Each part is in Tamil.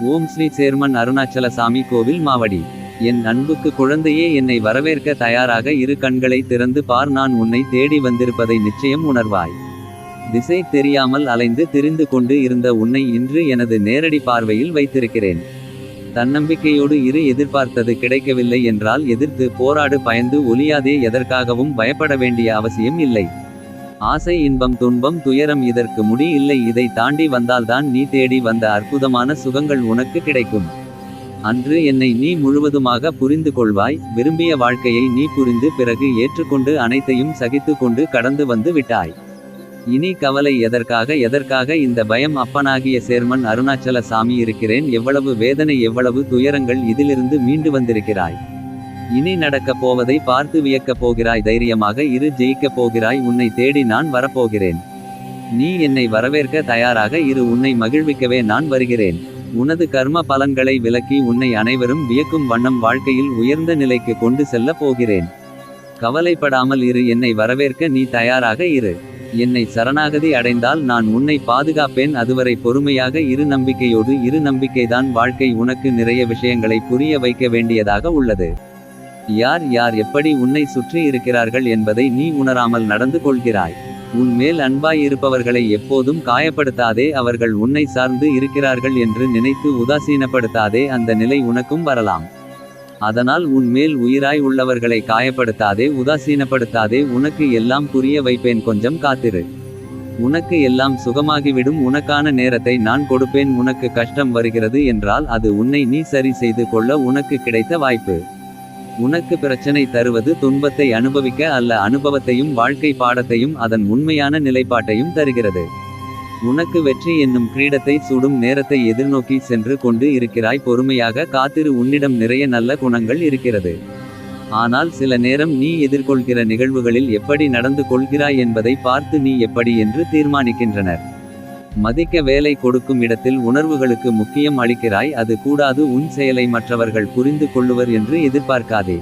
ஓம் ஸ்ரீ சேர்மன் அருணாச்சல சாமி கோவில் மாவடி. என் அன்புக்கு குழந்தையே என்னை வரவேற்க தயாராக இரு கண்களை திறந்து பார் நான் உன்னை தேடி வந்திருப்பதை நிச்சயம் உணர்வாய். திசை தெரியாமல் அலைந்து திரிந்து கொண்டு இருந்த உன்னை இன்று எனது நேரடி பார்வையில் வைத்திருக்கிறேன். தன்னம்பிக்கையோடு இரு எதிர்பார்த்தது கிடைக்கவில்லை என்றால் எதிர்த்து போராடு பயந்து ஒலியாதே எதற்காகவும் பயப்பட வேண்டிய அவசியம் இல்லை. ஆசை இன்பம் துன்பம் துயரம் இதற்கு முடி இல்லை. இதை தாண்டி வந்தால்தான் நீ தேடி வந்த அற்புதமான சுகங்கள் உனக்கு கிடைக்கும். அன்று என்னை நீ முழுவதுமாக புரிந்து கொள்வாய். விரும்பிய வாழ்க்கையை நீ புரிந்து பிறகு ஏற்றுக்கொண்டு அனைத்தையும் சகித்து கொண்டு கடந்து வந்து விட்டாய். இனி கவலை எதற்காக? எதற்காக இந்த பயம்? அப்பனாகிய சேர்மன் அருணாச்சல சாமி இருக்கிறேன். எவ்வளவு வேதனை எவ்வளவு துயரங்கள் இதிலிருந்து மீண்டு வந்திருக்கிறாய். இனி நடக்கப் போவதை பார்த்து வியக்கப் போகிறாய் தைரியமாக இரு ஜெயிக்கப் போகிறாய் உன்னை தேடி நான் வரப்போகிறேன். நீ என்னை வரவேற்க தயாராக இரு உன்னை மகிழ்விக்கவே நான் வருகிறேன். உனது கர்ம பலன்களை விலக்கி உன்னை அனைவரும் வியக்கும் வண்ணம் வாழ்க்கையில் உயர்ந்த நிலைக்கு கொண்டு செல்ல போகிறேன். கவலைப்படாமல் இரு என்னை வரவேற்க நீ தயாராக இரு. என்னை சரணாகதி அடைந்தால் நான் உன்னை பாதுகாப்பேன் அதுவரை பொறுமையாக இரு நம்பிக்கையோடு இரு நம்பிக்கைதான் வாழ்க்கை உனக்கு நிறைய விஷயங்களை புரிய வைக்க வேண்டியதாக உள்ளது. யார் யார் எப்படி உன்னை சுற்றி இருக்கிறார்கள் என்பதை நீ உணராமல் நடந்து கொள்கிறாய். உன் மேல் அன்பாய் இருப்பவர்களை எப்போதும் காயப்படுத்தாதே அவர்கள் உன்னை சார்ந்து இருக்கிறார்கள் என்று நினைத்து உதாசீனப்படுத்தாதே அந்த நிலை உனக்கும் வரலாம். அதனால் உன் மேல் உயிராய் உள்ளவர்களை காயப்படுத்தாதே உதாசீனப்படுத்தாதே உனக்கு எல்லாம் புரிய வைப்பேன் கொஞ்சம் காத்திரு. உனக்கு எல்லாம் சுகமாகிவிடும் உனக்கான நேரத்தை நான் கொடுப்பேன் உனக்கு கஷ்டம் வருகிறது என்றால் அது உன்னை நீ சரி செய்து கொள்ள உனக்கு கிடைத்த வாய்ப்பு. உனக்கு பிரச்சனை தருவது துன்பத்தை அனுபவிக்க அல்ல அனுபவத்தையும் வாழ்க்கை பாடத்தையும் அதன் உண்மையான நிலைப்பாட்டையும் தருகிறது. உனக்கு வெற்றி என்னும் கிரீடத்தை சூடும் நேரத்தை எதிர்நோக்கி சென்று கொண்டு இருக்கிறாய் பொறுமையாக காத்திரு உன்னிடம் நிறைய நல்ல குணங்கள் இருக்கிறது. ஆனால் சில நேரம் நீ எதிர்கொள்கிற நிகழ்வுகளில் எப்படி நடந்து கொள்கிறாய் என்பதை பார்த்து நீ எப்படி என்று தீர்மானிக்கின்றனர். மதிக்க வேலை கொடுக்கும் இடத்தில் உணர்வுகளுக்கு முக்கியம் அளிக்கிறாய் அது கூடாது உன் செயலை மற்றவர்கள் புரிந்து கொள்ளுவர் என்று எதிர்பார்க்காதே.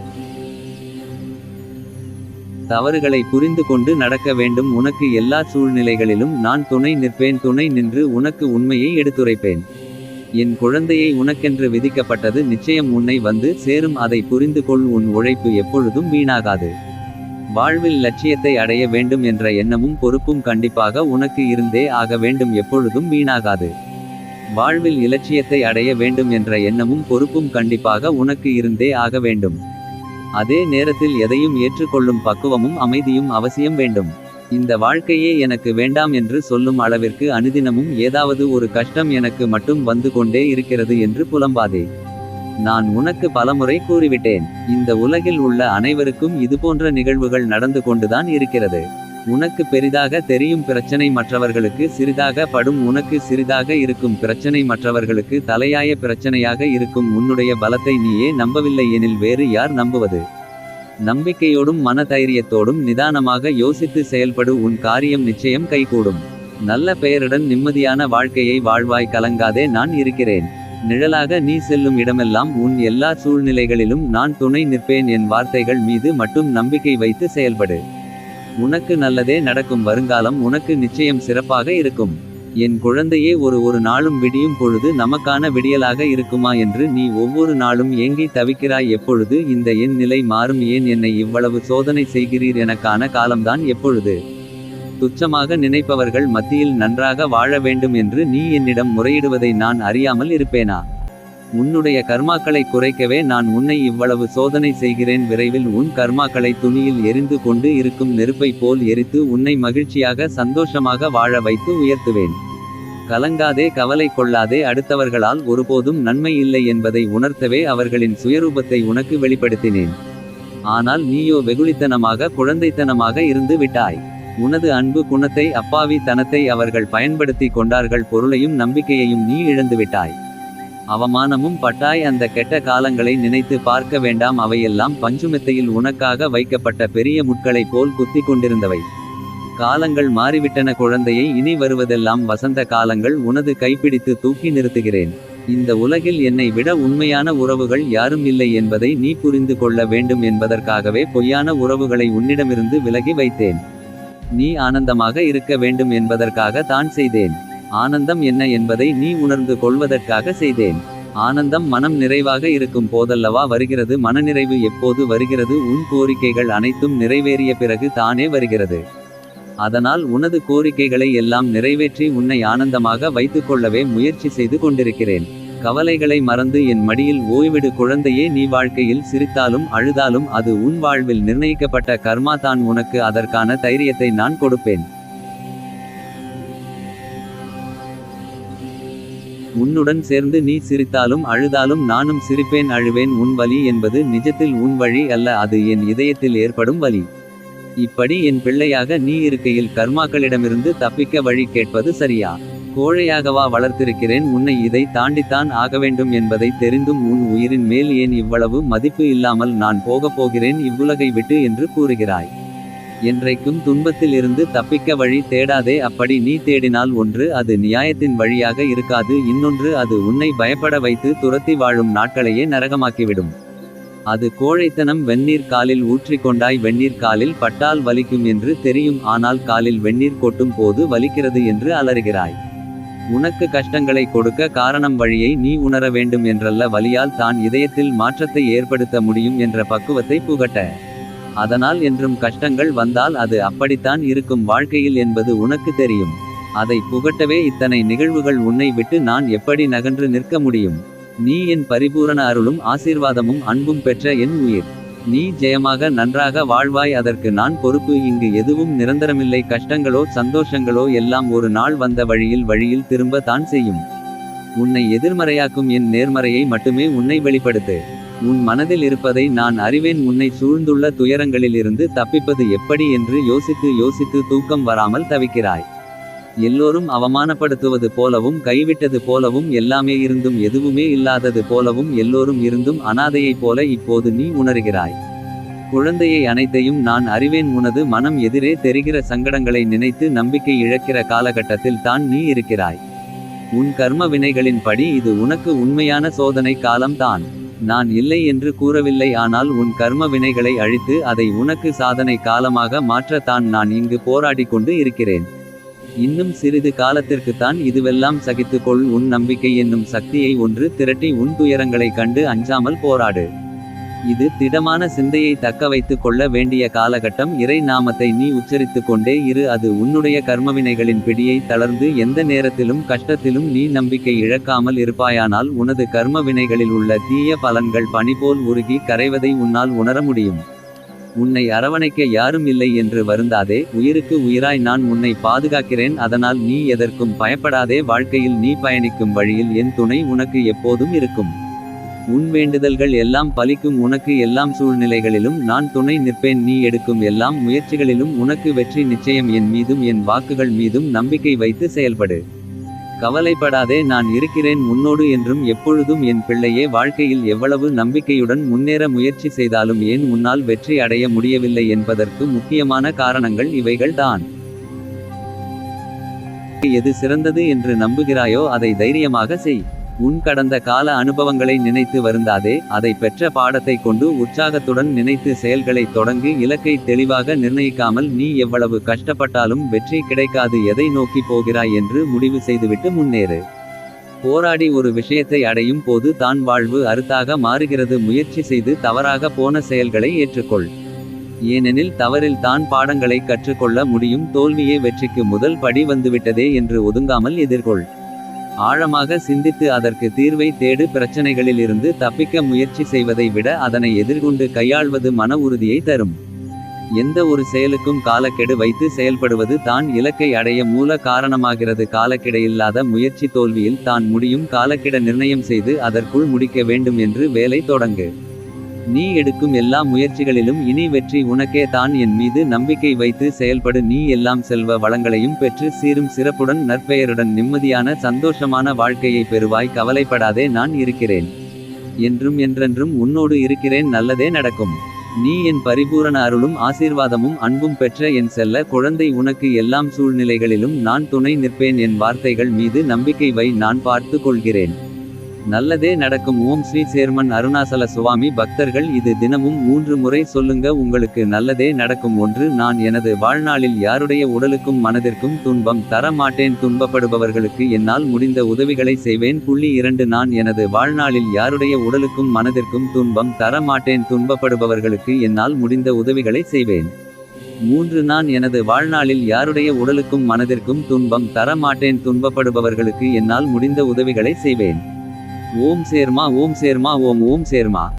தவறுகளை புரிந்து கொண்டு நடக்க வேண்டும் உனக்கு எல்லா சூழ்நிலைகளிலும் நான் துணை நிற்பேன் துணை நின்று உனக்கு உண்மையை எடுத்துரைப்பேன். என் குழந்தையை உனக்கென்று விதிக்கப்பட்டது நிச்சயம் உன்னை வந்து சேரும் அதை புரிந்து கொள் உன் உழைப்பு எப்பொழுதும் வீணாகாது. வாழ்வில் லட்சியத்தை அடைய வேண்டும் என்ற எண்ணமும் பொறுப்பும் கண்டிப்பாக உனக்கு இருந்தே ஆக வேண்டும் எப்பொழுதும் வீணாகாது. வாழ்வில் இலட்சியத்தை அடைய வேண்டும் என்ற எண்ணமும் பொறுப்பும் கண்டிப்பாக உனக்கு இருந்தே ஆக வேண்டும். அதே நேரத்தில் எதையும் ஏற்றுக்கொள்ளும் பக்குவமும் அமைதியும் அவசியம் வேண்டும். இந்த வாழ்க்கையே எனக்கு வேண்டாம் என்று சொல்லும் அளவிற்கு அனுதினமும் ஏதாவது ஒரு கஷ்டம் எனக்கு மட்டும் வந்து கொண்டே இருக்கிறது என்று புலம்பாதே. நான் உனக்கு பலமுறை கூறிவிட்டேன். இந்த உலகில் உள்ள அனைவருக்கும் இதுபோன்ற நிகழ்வுகள் நடந்து கொண்டுதான் இருக்கிறது. உனக்கு பெரிதாக தெரியும் பிரச்சனை மற்றவர்களுக்கு சிறிதாக படும் உனக்கு சிறிதாக இருக்கும் பிரச்சனை மற்றவர்களுக்கு தலையாய பிரச்சனையாக இருக்கும் உன்னுடைய பலத்தை நீயே நம்பவில்லை எனில் வேறு யார் நம்புவது? நம்பிக்கையோடும் மன தைரியத்தோடும் நிதானமாக யோசித்து செயல்படு உன் காரியம் நிச்சயம் கைகூடும். நல்ல பெயருடன் நிம்மதியான வாழ்க்கையை வாழ்வாய் கலங்காதே நான் இருக்கிறேன். நிழலாக நீ செல்லும் இடமெல்லாம் உன் எல்லா சூழ்நிலைகளிலும் நான் துணை நிற்பேன் என் வார்த்தைகள் மீது மட்டும் நம்பிக்கை வைத்து செயல்படு. உனக்கு நல்லதே நடக்கும் வருங்காலம் உனக்கு நிச்சயம் சிறப்பாக இருக்கும். என் குழந்தையே ஒரு ஒரு நாளும் விடியும் பொழுது நமக்கான விடியலாக இருக்குமா என்று நீ ஒவ்வொரு நாளும் ஏங்கி தவிக்கிறாய். எப்பொழுது இந்த என் நிலை மாறும்? ஏன் என்னை இவ்வளவு சோதனை செய்கிறீர்? எனக்கான காலம்தான் எப்பொழுது? துச்சமாக நினைப்பவர்கள் மத்தியில் நன்றாக வாழ வேண்டும் என்று நீ என்னிடம் முறையிடுவதை நான் அறியாமல் இருப்பேனா? உன்னுடைய கர்மாக்களை குறைக்கவே நான் உன்னை இவ்வளவு சோதனை செய்கிறேன். விரைவில் உன் கர்மாக்களை துணியில் எரிந்து கொண்டு இருக்கும் நெருப்பை போல் எரித்து உன்னை மகிழ்ச்சியாக சந்தோஷமாக வாழ வைத்து உயர்த்துவேன். கலங்காதே கவலை கொள்ளாதே அடுத்தவர்களால் ஒருபோதும் நன்மை இல்லை என்பதை உணர்த்தவே அவர்களின் சுயரூபத்தை உனக்கு வெளிப்படுத்தினேன். ஆனால் நீயோ வெகுளித்தனமாக குழந்தைத்தனமாக இருந்து விட்டாய். உனது அன்பு குணத்தை அப்பாவி தனத்தை அவர்கள் பயன்படுத்தி கொண்டார்கள் பொருளையும் நம்பிக்கையையும் நீ இழந்துவிட்டாய் அவமானமும் பட்டாய் அந்த கெட்ட காலங்களை நினைத்து பார்க்க வேண்டாம் அவையெல்லாம் பஞ்சுமெத்தையில் உனக்காக வைக்கப்பட்ட பெரிய முட்களைப் போல் குத்திக் கொண்டிருந்தவை. காலங்கள் மாறிவிட்டன குழந்தையை இனி வருவதெல்லாம் வசந்த காலங்கள் உனது கைப்பிடித்து தூக்கி நிறுத்துகிறேன். இந்த உலகில் என்னை விட உண்மையான உறவுகள் யாரும் இல்லை என்பதை நீ புரிந்து கொள்ள வேண்டும் என்பதற்காகவே பொய்யான உறவுகளை உன்னிடமிருந்து விலகி வைத்தேன். நீ ஆனந்தமாக இருக்க வேண்டும் என்பதற்காக தான் செய்தேன். ஆனந்தம் என்ன என்பதை நீ உணர்ந்து கொள்வதற்காக செய்தேன். ஆனந்தம் மனம் நிறைவாக இருக்கும் போதல்லவா வருகிறது. மனநிறைவு எப்போது வருகிறது? உன் கோரிக்கைகள் அனைத்தும் நிறைவேறிய பிறகு தானே வருகிறது. அதனால் உனது கோரிக்கைகளை எல்லாம் நிறைவேற்றி உன்னை ஆனந்தமாக வைத்துக்கொள்ளவே முயற்சி செய்து கொண்டிருக்கிறேன். கவலைகளை மறந்து என் மடியில் ஓய்விடு குழந்தையே நீ வாழ்க்கையில் சிரித்தாலும் அழுதாலும் அது உன் வாழ்வில் நிர்ணயிக்கப்பட்ட கர்மா தான் உனக்கு அதற்கான தைரியத்தை நான் கொடுப்பேன். உன்னுடன் சேர்ந்து நீ சிரித்தாலும் அழுதாலும் நானும் சிரிப்பேன் அழுவேன். உன் வலி என்பது நிஜத்தில் உன் வழி அல்ல அது என் இதயத்தில் ஏற்படும் வலி. இப்படி என் பிள்ளையாக நீ இருக்கையில் கர்மாக்களிடமிருந்து தப்பிக்க வழி கேட்பது சரியா? கோழையாகவா வளர்த்திருக்கிறேன்? உன்னை இதை தாண்டித்தான் ஆக வேண்டும் என்பதை தெரிந்தும் உன் உயிரின் மேல் ஏன் இவ்வளவு மதிப்பு இல்லாமல் நான் போகப் போகிறேன் இவ்வுலகை விட்டு என்று கூறுகிறாய். என்றைக்கும் துன்பத்தில் இருந்து தப்பிக்க வழி தேடாதே அப்படி நீ தேடினால் ஒன்று அது நியாயத்தின் வழியாக இருக்காது இன்னொன்று அது உன்னை பயப்பட வைத்து துரத்தி வாழும் நாட்களையே நரகமாக்கிவிடும். அது கோழைத்தனம் வெந்நீர் காலில் ஊற்றிக்கொண்டாய் வெந்நீர் காலில் பட்டால் வலிக்கும் என்று தெரியும் ஆனால் காலில் வெந்நீர் கொட்டும் போது வலிக்கிறது என்று அலறுகிறாய். உனக்கு கஷ்டங்களை கொடுக்க காரணம் வழியை நீ உணர வேண்டும் என்றல்ல வலியால் தான் இதயத்தில் மாற்றத்தை ஏற்படுத்த முடியும் என்ற பக்குவத்தை புகட்ட. அதனால் என்றும் கஷ்டங்கள் வந்தால் அது அப்படித்தான் இருக்கும் வாழ்க்கையில் என்பது உனக்கு தெரியும். அதை புகட்டவே இத்தனை நிகழ்வுகள் உன்னை விட்டு நான் எப்படி நகன்று நிற்க முடியும்? நீ என் பரிபூரண அருளும் ஆசீர்வாதமும் அன்பும் பெற்ற என் உயிர். நீ ஜெயமாக நன்றாக வாழ்வாய் அதற்கு நான் பொறுப்பு. இங்கு எதுவும் நிரந்தரமில்லை. கஷ்டங்களோ சந்தோஷங்களோ எல்லாம் ஒரு நாள் வந்த வழியில் வழியில் திரும்ப தான் செய்யும். உன்னை எதிர்மறையாக்கும் என் நேர்மறையை மட்டுமே உன்னை வெளிப்படுத்து. உன் மனதில் இருப்பதை நான் அறிவேன். உன்னை சூழ்ந்துள்ள துயரங்களிலிருந்து தப்பிப்பது எப்படி என்று யோசித்து யோசித்து தூக்கம் வராமல் தவிக்கிறாய். எல்லோரும் அவமானப்படுத்துவது போலவும் கைவிட்டது போலவும் எல்லாமே இருந்தும் எதுவுமே இல்லாதது போலவும் எல்லோரும் இருந்தும் அனாதையைப் போல இப்போது நீ உணர்கிறாய். குழந்தையை அனைத்தையும் நான் அறிவேன் உனது மனம் எதிரே தெரிகிற சங்கடங்களை நினைத்து நம்பிக்கை இழக்கிற காலகட்டத்தில் தான் நீ இருக்கிறாய். உன் கர்ம வினைகளின் படி இது உனக்கு உண்மையான சோதனை காலம்தான் நான் இல்லை என்று கூறவில்லை ஆனால் உன் கர்ம வினைகளை அழித்து அதை உனக்கு சாதனை காலமாக மாற்றத்தான் நான் இங்கு போராடி கொண்டு இருக்கிறேன். இன்னும் சிறிது காலத்திற்குத்தான் இதுவெல்லாம் சகித்துக்கொள். உன் நம்பிக்கை என்னும் சக்தியை ஒன்று திரட்டி உன் துயரங்களைக் கண்டு அஞ்சாமல் போராடு. இது திடமான சிந்தையை தக்க வைத்துக் கொள்ள வேண்டிய காலகட்டம். இறை நாமத்தை நீ உச்சரித்துக் கொண்டே இரு. அது உன்னுடைய கர்மவினைகளின் பிடியை தளர்ந்து எந்த நேரத்திலும் கஷ்டத்திலும் நீ நம்பிக்கை இழக்காமல் இருப்பாயானால் உனது கர்ம வினைகளில் உள்ள தீய பலன்கள் பணிபோல் உருகி கரைவதை உன்னால் உணர முடியும். உன்னை அரவணைக்க யாரும் இல்லை என்று வருந்தாதே உயிருக்கு உயிராய் நான் உன்னை பாதுகாக்கிறேன் அதனால் நீ எதற்கும் பயப்படாதே வாழ்க்கையில் நீ பயணிக்கும் வழியில் என் துணை உனக்கு எப்போதும் இருக்கும். உன் வேண்டுதல்கள் எல்லாம் பலிக்கும் உனக்கு எல்லாம் சூழ்நிலைகளிலும் நான் துணை நிற்பேன் நீ எடுக்கும் எல்லாம் முயற்சிகளிலும் உனக்கு வெற்றி நிச்சயம் என் மீதும் என் வாக்குகள் மீதும் நம்பிக்கை வைத்து செயல்படு. கவலைப்படாதே நான் இருக்கிறேன் உன்னோடு என்றும் எப்பொழுதும் என் பிள்ளையே வாழ்க்கையில் எவ்வளவு நம்பிக்கையுடன் முன்னேற முயற்சி செய்தாலும் ஏன் உன்னால் வெற்றி அடைய முடியவில்லை என்பதற்கு முக்கியமான காரணங்கள் இவைகள் தான். எது சிறந்தது என்று நம்புகிறாயோ அதை தைரியமாக செய். உன் கடந்த கால அனுபவங்களை நினைத்து வருந்தாதே அதை பெற்ற பாடத்தை கொண்டு உற்சாகத்துடன் நினைத்து செயல்களை தொடங்கி இலக்கை தெளிவாக நிர்ணயிக்காமல் நீ எவ்வளவு கஷ்டப்பட்டாலும் வெற்றி கிடைக்காது எதை நோக்கி போகிறாய் என்று முடிவு செய்துவிட்டு முன்னேறு. போராடி ஒரு விஷயத்தை அடையும் போது தான் வாழ்வு அறுத்தாக மாறுகிறது. முயற்சி செய்து தவறாக போன செயல்களை ஏற்றுக்கொள். ஏனெனில் தவறில் தான் பாடங்களை கற்றுக்கொள்ள முடியும். தோல்வியே வெற்றிக்கு முதல் படி வந்துவிட்டதே என்று ஒதுங்காமல் எதிர்கொள். ஆழமாக சிந்தித்து அதற்கு தீர்வை தேடு பிரச்சனைகளில் இருந்து தப்பிக்க முயற்சி செய்வதை விட அதனை எதிர்கொண்டு கையாள்வது மன உறுதியை தரும். எந்த ஒரு செயலுக்கும் காலக்கெடு வைத்து செயல்படுவது தான் இலக்கை அடைய மூல காரணமாகிறது. காலக்கெடையில்லாத முயற்சி தோல்வியில் தான் முடியும். காலக்கெட நிர்ணயம் செய்து அதற்குள் முடிக்க வேண்டும் என்று வேலை தொடங்கு. நீ எடுக்கும் எல்லா முயற்சிகளிலும் இனி வெற்றி உனக்கே தான் என் மீது நம்பிக்கை வைத்து செயல்படு. நீ எல்லாம் செல்வ வளங்களையும் பெற்று சீரும் சிறப்புடன் நற்பெயருடன் நிம்மதியான சந்தோஷமான வாழ்க்கையை பெறுவாய். கவலைப்படாதே நான் இருக்கிறேன். என்றும் என்றென்றும் உன்னோடு இருக்கிறேன் நல்லதே நடக்கும். நீ என் பரிபூரண அருளும் ஆசீர்வாதமும் அன்பும் பெற்ற என் செல்ல குழந்தை உனக்கு எல்லாம் சூழ்நிலைகளிலும் நான் துணை நிற்பேன். என் வார்த்தைகள் மீது நம்பிக்கை வை நான் பார்த்து கொள்கிறேன். நல்லதே நடக்கும். ஓம் ஸ்ரீ சேர்மன் அருணாசல சுவாமி பக்தர்கள் இது தினமும் மூன்று முறை சொல்லுங்க உங்களுக்கு நல்லதே நடக்கும். ஒன்று நான் எனது வாழ்நாளில் யாருடைய உடலுக்கும் மனதிற்கும் துன்பம் தர மாட்டேன். துன்பப்படுபவர்களுக்கு என்னால் முடிந்த உதவிகளை செய்வேன். புள்ளி இரண்டு நான் எனது வாழ்நாளில் யாருடைய உடலுக்கும் மனதிற்கும் துன்பம் தர மாட்டேன். துன்பப்படுபவர்களுக்கு என்னால் முடிந்த உதவிகளை செய்வேன். மூன்று நான் எனது வாழ்நாளில் யாருடைய உடலுக்கும் மனதிற்கும் துன்பம் தர மாட்டேன். துன்பப்படுபவர்களுக்கு என்னால் முடிந்த உதவிகளை செய்வேன். ஓம் சேர்மா ஓம் சேர்மா ஓம் ஓம் சேர்மா.